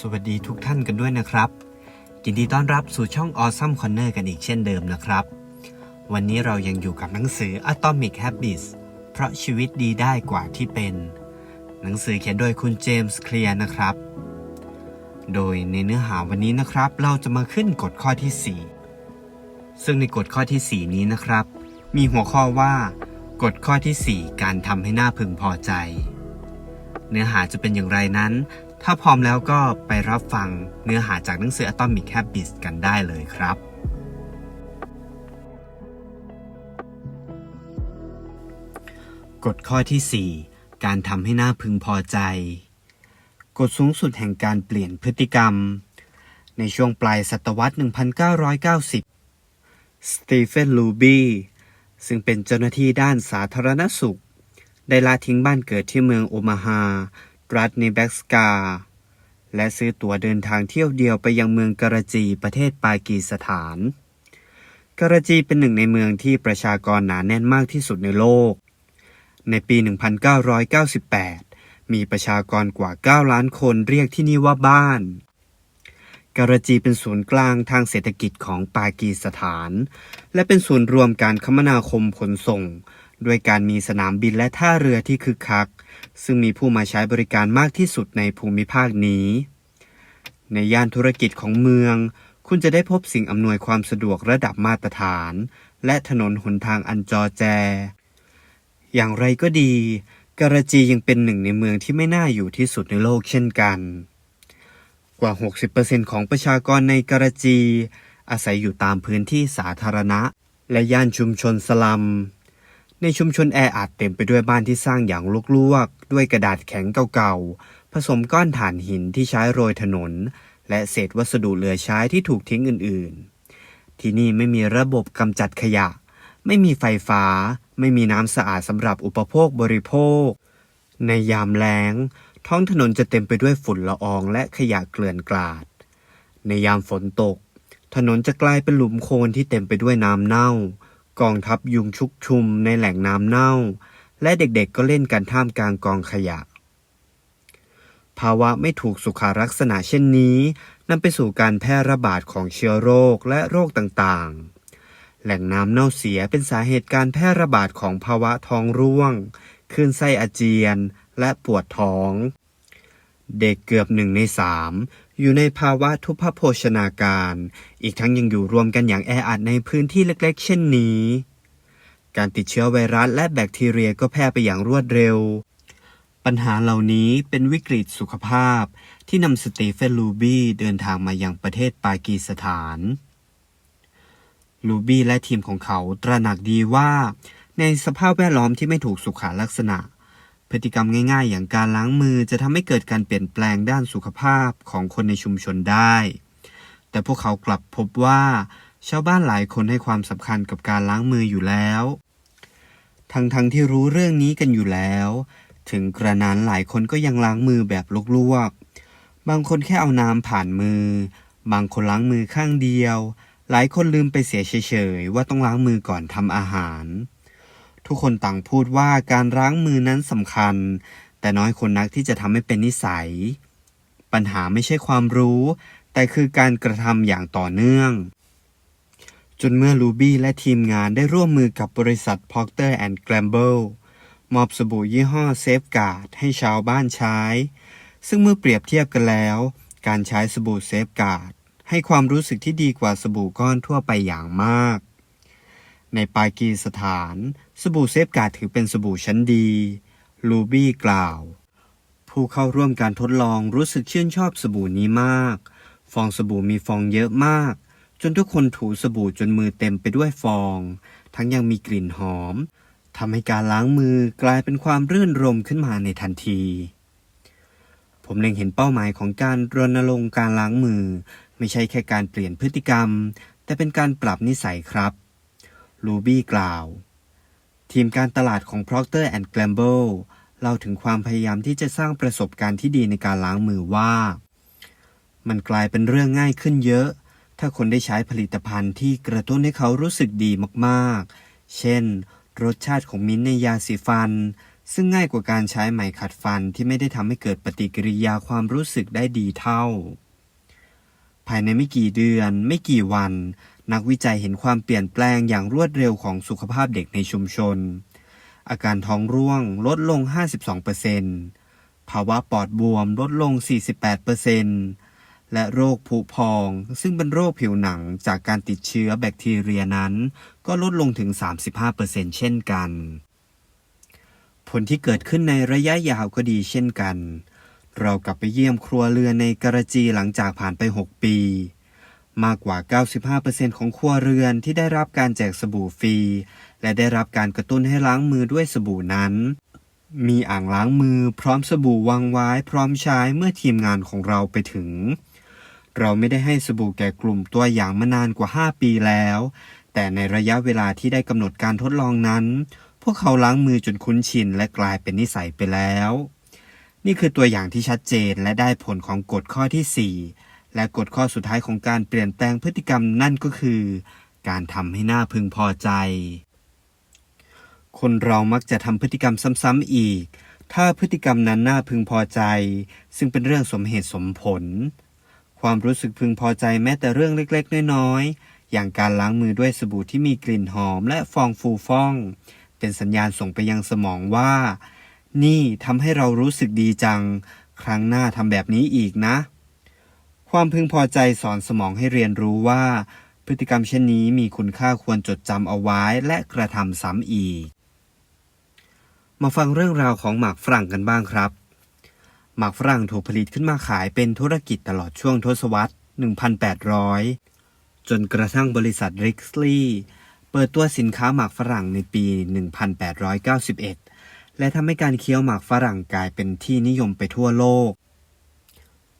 สวัสดีทุกท่านกันด้วยนะครับยินดีต้อนรับสู่ช่อง Awesome Corner กันอีกเช่นเดิมนะครับ วันนี้เรายังอยู่กับหนังสือ Atomic Habits เพราะชีวิตดีได้กว่าที่เป็น หนังสือเขียนโดยคุณเจมส์เคลียร์นะครับ โดยในเนื้อหาวันนี้นะครับ เราจะมาขึ้นกฎข้อที่ 4 ซึ่งในกฎข้อทีสี่4 นี้นะครับ มีหัวข้อว่ากฎข้อทีสี่ 4 การทำให้หน้าพึงพอใจ เนื้อหาจะเป็นอย่างไรนั้น ถ้าพร้อมแล้วก็ไปรับฟังเนื้อหาจากหนังสือ Atomic Habits กันได้เลยครับ กฎข้อที่ 4 การทำให้หน้าพึงพอใจ กฎสูงสุดแห่งการเปลี่ยนพฤติกรรม ในช่วงปลายศตวรรษ 1990 สตีเฟน ลูบี้ ซึ่งเป็นเจ้าหน้าที่ด้านสาธารณสุข ได้ละทิ้งบ้านเกิดที่เมืองโอมาฮา รัฐเนแบสกา และซื้อตั๋วเดินทางเที่ยวเดียวไปยังเมืองกราจีประเทศปากีสถาน กราจีเป็นหนึ่งในเมืองที่ประชากรหนาแน่นมากที่สุดในโลก ในปี 1998 มีประชากรกว่า 9 ล้านคนเรียกที่นี่ว่าบ้านกราจีเป็นศูนย์กลางทางเศรษฐกิจของปากีสถาน และเป็นศูนย์รวมการคมนาคมขนส่ง ด้วยการมีสนามบินและท่าเรือที่คึกคัก ซึ่งมีผู้มาใช้บริการมากที่สุดในภูมิภาคนี้ ในย่านธุรกิจของเมือง คุณจะได้พบสิ่งอำนวยความสะดวกระดับมาตรฐาน และถนนหนทางอันจอแจ อย่างไรก็ดีกราจียังเป็นหนึ่งในเมืองที่ไม่น่าอยู่ที่สุดในโลกเช่นกัน กว่า 60%ของประชากรในกราจี อาศัยอยู่ตามพื้นที่สาธารณะ และย่านชุมชนสลัม ในชุมชนแออัดเต็มไปด้วยบ้านที่สร้างอย่างลวกๆ ด้วยกระดาษแข็งเก่าๆ ผสมก้อนถ่านหินที่ใช้โรยถนน และเศษวัสดุเหลือใช้ที่ถูกทิ้งอื่นๆ ที่นี่ไม่มีระบบกำจัดขยะ ไม่มีไฟฟ้า ไม่มีน้ำสะอาดสำหรับอุปโภคบริโภค ในยามแล้ง ท้องถนนจะเต็มไปด้วยฝุ่นละอองและขยะเกลื่อนกลาด ในยามฝนตก ถนนจะกลายเป็นหลุมโคลนที่เต็มไปด้วยน้ำเน่า กองทัพยุงชุกชุมในแหล่งน้ำเน่า และเด็กๆก็เล่นกันท่ามกลางกองขยะ ภาวะไม่ถูกสุขาลักษณะเช่นนี้นำไปสู่การแพร่ระบาดของเชื้อโรคและโรคต่างๆ แหล่งน้ำเน่าเสียเป็นสาเหตุการแพร่ระบาดของภาวะท้องร่วงคลื่นไส้อาเจียน และปวดท้อง เด็กเกือบหนึ่งในสามอยู่ในภาวะทุพพโภชนาการ อีกทั้งยังอยู่รวมกันอย่างแออัดในพื้นที่เล็กๆ เช่นนี้ การติดเชื้อไวรัสและแบคทีเรียก็แพร่ไปอย่างรวดเร็ว ปัญหาเหล่านี้เป็นวิกฤตสุขภาพ ที่นำสตีเฟนลูบี้เดินทางมายังประเทศปากีสถาน ลูบี้และทีมของเขาตระหนักดีว่า ในสภาพแวดล้อมที่ไม่ถูกสุขาลักษณะ พฤติกรรมง่ายๆ อย่างการล้างมือจะทำให้เกิดการเปลี่ยนแปลงด้านสุขภาพของคนในชุมชนได้ แต่พวกเขากลับพบว่า ชาวบ้านหลายคนให้ความสำคัญกับการล้างมืออยู่แล้ว ทั้งๆทที่รู้เรื่องนี้กันอยู่แล้ว ถึงกระนั้นหลายคนก็ยังล้างมือแบบลวกๆ บางคนแค่เอาน้ำผ่านมือ บางคนล้างมือข้างเดียว หลายคนลืมไปเสียเฉยๆว่าต้องล้างมือก่อนทำอาหาร ทุกคนต่างพูดว่าการล้างมือนั้นสำคัญ แต่น้อยคนนักที่จะทำให้เป็นนิสัย ปัญหาไม่ใช่ความรู้ แต่คือการกระทำอย่างต่อเนื่อง จนเมื่อลูบี้และทีมงานได้ร่วมมือกับบริษัท Procter and Gamble มอบสบู่ยี่ห้อเซฟการ์ดให้ชาวบ้านใช้ ซึ่งเมื่อเปรียบเทียบกันแล้ว การใช้สบู่เซฟการ์ดให้ความรู้สึกที่ดีกว่าสบู่ก้อนทั่วไปอย่างมาก ในปากีสถาน สบู่เซฟการ์ดถือเป็นสบู่ชั้นดี ลูบี้กล่าว ผู้เข้าร่วมการทดลองรู้สึกชื่นชอบสบู่นี้มาก ฟองสบู่มีฟองเยอะมาก จนทุกคนถูสบู่จนมือเต็มไปด้วยฟอง ทั้งยังมีกลิ่นหอมทำให้การล้างมือกลายเป็นความรื่นรมขึ้นมาในทันที ผมเล็งเห็นเป้าหมายของการรณรงค์การล้างมือ ไม่ใช่แค่การเปลี่ยนพฤติกรรม แต่เป็นการปรับนิสัยครับ ลูบี้กล่าว ทีมการตลาดของ Procter Gamble เล่าถึงความพยายามที่จะสร้างประสบการณ์ที่ดีในการล้างมือว่า มันกลายเป็นเรื่องง่ายขึ้นเยอะ ถ้าคนได้ใช้ผลิตภัณฑ์ที่กระตุ้นให้เขารู้สึกดีมากๆ เช่น รสชาติของมิ้นในยาสีฟัน ซึ่งง่ายกว่าการใช้ไหมขัดฟันที่ไม่ได้ทำให้เกิดปฏิกิริยาความรู้สึกได้ดีเท่า ภายในไม่กี่เดือน ไม่กี่วัน นักวิจัยเห็นความเปลี่ยนแปลงอย่างรวดเร็วของสุขภาพเด็กในชุมชน อาการท้องร่วงลดลง 52%ภาวะปอดบวมลดลง 48%และโรคผุพอง ซึ่งเป็นโรคผิวหนังจากการติดเชื้อแบคทีเรียนั้น ก็ลดลงถึง 35%เช่นกัน ผลที่เกิดขึ้นในระยะยาวก็ดีเช่นกัน เรากลับไปเยี่ยมครัวเรือนในกระจีหลังจากผ่านไป 6 ปี มากกว่า 95%ของครัวเรือนที่ได้รับการแจกสบู่ฟรี และได้รับการกระตุ้นให้ล้างมือด้วยสบู่นั้น มีอ่างล้างมือพร้อมสบู่วางไว้พร้อมใช้เมื่อทีมงานของเราไปถึง เราไม่ได้ให้สบู่แก่กลุ่มตัวอย่างมานานกว่า 5 ปีแล้ว แต่ในระยะเวลาที่ได้กำหนดการทดลองนั้น พวกเขาล้างมือจนคุ้นชินและกลายเป็นนิสัยไปแล้ว นี่คือตัวอย่างที่ชัดเจนและได้ผลของกฎข้อที่ 4 และกฎข้อสุดท้ายของการเปลี่ยนแปลงพฤติกรรมนั่นก็คือ การทำให้หน่าพึงพอใจ คนเรามักจะทำพฤติกรรมซ้ำๆอีก ถ้าพฤติกรรมนั้นน่าพึงพอใจ ซึ่งเป็นเรื่องสมเหตุสมผล ความรู้สึกพึงพอใจแม้แต่เรื่องเล็ก ๆ น้อยๆ อย่างการล้างมือด้วยสบู่ที่มีกลิ่นหอมและฟองฟูฟ่อง เป็นสัญญาณส่งไปยังสมองว่า นี่ทำให้เรารู้สึกดีจัง ครั้งหน้าทำแบบนี้อีกนะ ความพึงพอใจสอนสมองให้เรียนรู้ว่า พฤติกรรมเช่นนี้มีคุณค่าควรจดจำเอาไว้และกระทำซ้ำอีก มาฟังเรื่องราวของหมากฝรั่งกันบ้างครับ หมากฝรั่งถูกผลิตขึ้นมาขายเป็นธุรกิจตลอดช่วงทศวรรษ 1800 จนกระทั่งบริษัทริกสลีย์เปิดตัวสินค้าหมากฝรั่งในปี 1891 และทำให้การเคี้ยวหมากฝรั่งกลายเป็นที่นิยมไปทั่วโลก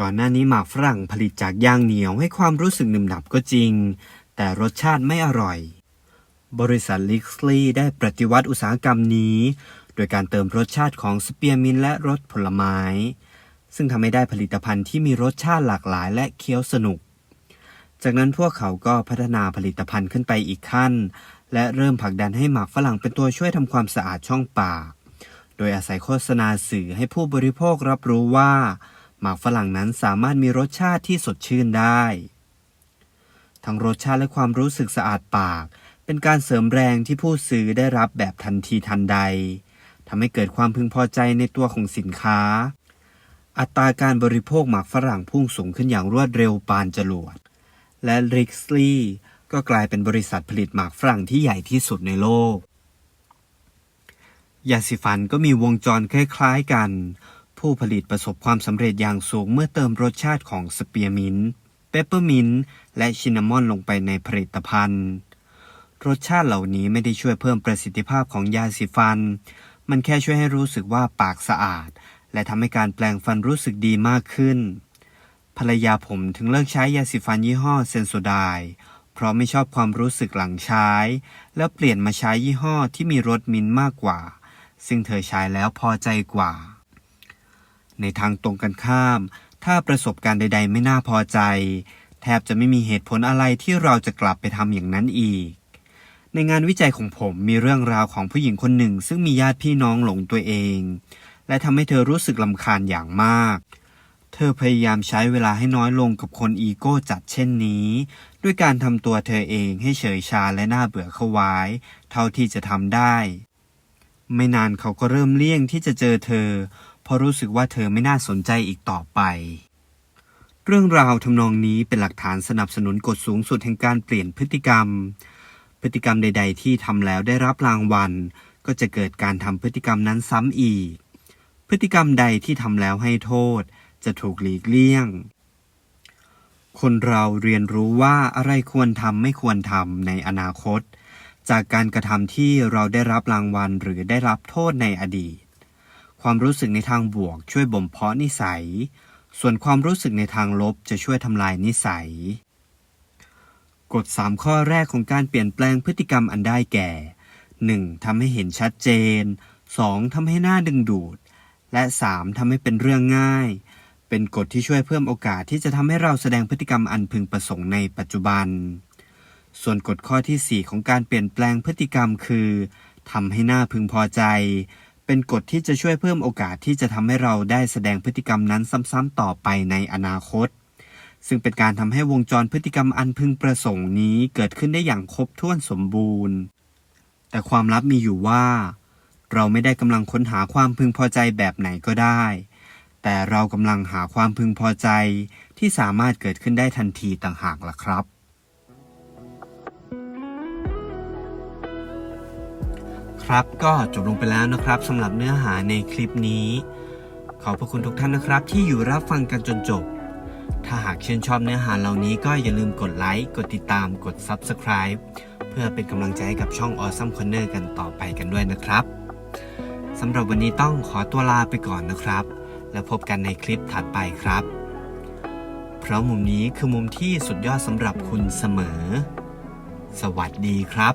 ก่อนหน้านี้หมากฝรั่งผลิตจากยางเหนียวให้ความรู้สึกหนึบหนับก็จริง แต่รสชาติไม่อร่อย บริษัทลิกสลีได้ปฏิวัติอุตสาหกรรมนี้ โดยการเติมรสชาติของสเปียร์มินและรสผลไม้ ซึ่งทำให้ได้ผลิตภัณฑ์ที่มีรสชาติหลากหลายและเคี้ยวสนุก จากนั้นพวกเขาก็พัฒนาผลิตภัณฑ์ขึ้นไปอีกขั้น และเริ่มผลักดันให้หมากฝรั่งเป็นตัวช่วยทำความสะอาดช่องปาก โดยอาศัยโฆษณาสื่อให้ผู้บริโภครับรู้ว่า หมากฝรั่งนั้นสามารถมีรสชาติที่สดชื่นได้ ทั้งรสชาติและความรู้สึกสะอาดปาก เป็นการเสริมแรงที่ผู้ซื้อได้รับแบบทันทีทันใดทำให้เกิดความพึงพอใจในตัวของสินค้า อัตราการบริโภคหมากฝรั่งพุ่งสูงขึ้นอย่างรวดเร็วปานจรวด และริกส์ลีก็กลายเป็นบริษัทผลิตหมากฝรั่งที่ใหญ่ที่สุดในโลก ยาสีฟันก็มีวงจรคล้ายๆกัน ผู้ผลิตประสบความสำเร็จอย่างสูงเมื่อเติมรสชาติของสเปียร์มินต์เปปเปอร์มินต์และชินนามอนลงไปในผลิตภัณฑ์ รสชาติเหล่านี้ไม่ได้ช่วยเพิ่มประสิทธิภาพของยาสีฟัน มันแค่ช่วยให้รู้สึกว่าปากสะอาด และทำให้การแปลงฟันรู้สึกดีมากขึ้น ภรรยาผมถึงเลิกใช้ยาสีฟันยี่ห้อเซนโซไดเพราะไม่ชอบความรู้สึกหลังใช้ แล้วเปลี่ยนมาใช้ยี่ห้อที่มีรสมินมากกว่า ซึ่งเธอใช้แล้วพอใจกว่า ในทางตรงกันข้าม ถ้าประสบการณ์ใด ๆ ไม่น่าพอใจ แทบจะไม่มีเหตุผลอะไรที่เราจะกลับไปทำอย่างนั้นอีก ในงานวิจัยของผมมีเรื่องราวของผู้หญิงคนหนึ่ง ซึ่งมีญาติพี่น้องหลงตัวเอง และทำให้เธอรู้สึกลำคาญอย่างมาก เธอพยายามใช้เวลาให้น้อยลงกับคนอีโก้จัดเช่นนี้ ด้วยการทำตัวเธอเองให้เฉยชาและน่าเบื่อเข้าไว้ เท่าที่จะทำได้ ไม่นานเขาก็เริ่มเลี่ยงที่จะเจอเธอ เพราะรู้สึกว่าเธอไม่น่าสนใจอีกต่อไป เรื่องราวทำนองนี้เป็นหลักฐานสนับสนุนกฎสูงสุดแห่งการเปลี่ยนพฤติกรรม พฤติกรรมใด ๆ ที่ทำแล้วได้รับรางวัล ก็จะเกิดการทำพฤติกรรมนั้นซ้ำอีก พฤติกรรมใดที่ทำแล้วให้โทษ จะถูกหลีกเลี่ยง คนเราเรียนรู้ว่าอะไรควรทำไม่ควรทำในอนาคต จากการกระทำที่เราได้รับรางวัลหรือได้รับโทษในอดีต ความรู้สึกในทางบวกช่วยบ่มเพาะนิสัย ส่วนความรู้สึกในทางลบจะช่วยทำลายนิสัย กฎ 3 ข้อแรกของการเปลี่ยนแปลงพฤติกรรมอันได้แก่ 1. ทำให้เห็นชัดเจน 2. ทำให้หน้าดึงดูด และ 3. ทำให้เป็นเรื่องง่าย เป็นกฎที่ช่วยเพิ่มโอกาสที่จะทำให้เราแสดงพฤติกรรมอันพึงประสงค์ในปัจจุบัน ส่วนกฎข้อที่ 4 ของการเปลี่ยนแปลงพฤติกรรมคือทำให้หน้าพึงพอใจ เป็นกฎที่จะช่วยเพิ่มโอกาสที่จะทำให้เราได้แสดงพฤติกรรมนั้นซ้ำๆต่อไปในอนาคต ซึ่งเป็นการทำให้วงจรพฤติกรรมอันพึงประสงค์นี้เกิดขึ้นได้อย่างครบถ้วนสมบูรณ์ แต่ความลับมีอยู่ว่า เราไม่ได้กำลังค้นหาความพึงพอใจแบบไหนก็ได้ แต่เรากำลังหาความพึงพอใจที่สามารถเกิดขึ้นได้ทันทีต่างหากล่ะครับ ครับก็จบลงไปแล้วนะครับสำหรับเนื้อหาในคลิปนี้ ขอบพระคุณทุกท่านนะครับ ที่อยู่รับฟังกันจนจบ ถ้าหากชื่นชอบเนื้อหาเหล่านี้ก็อย่าลืมกดไลค์กดติดตามกด Subscribe เพื่อเป็นกำลังใจให้กับช่อง Awesome Corner กันต่อไปกันด้วยนะครับสำหรับวันนี้ต้องขอตัวลาไปก่อนนะครับ แล้วพบกันในคลิปถัดไปครับ เพราะมุมนี้คือมุมที่สุดยอดสำหรับคุณเสมอ สวัสดีครับ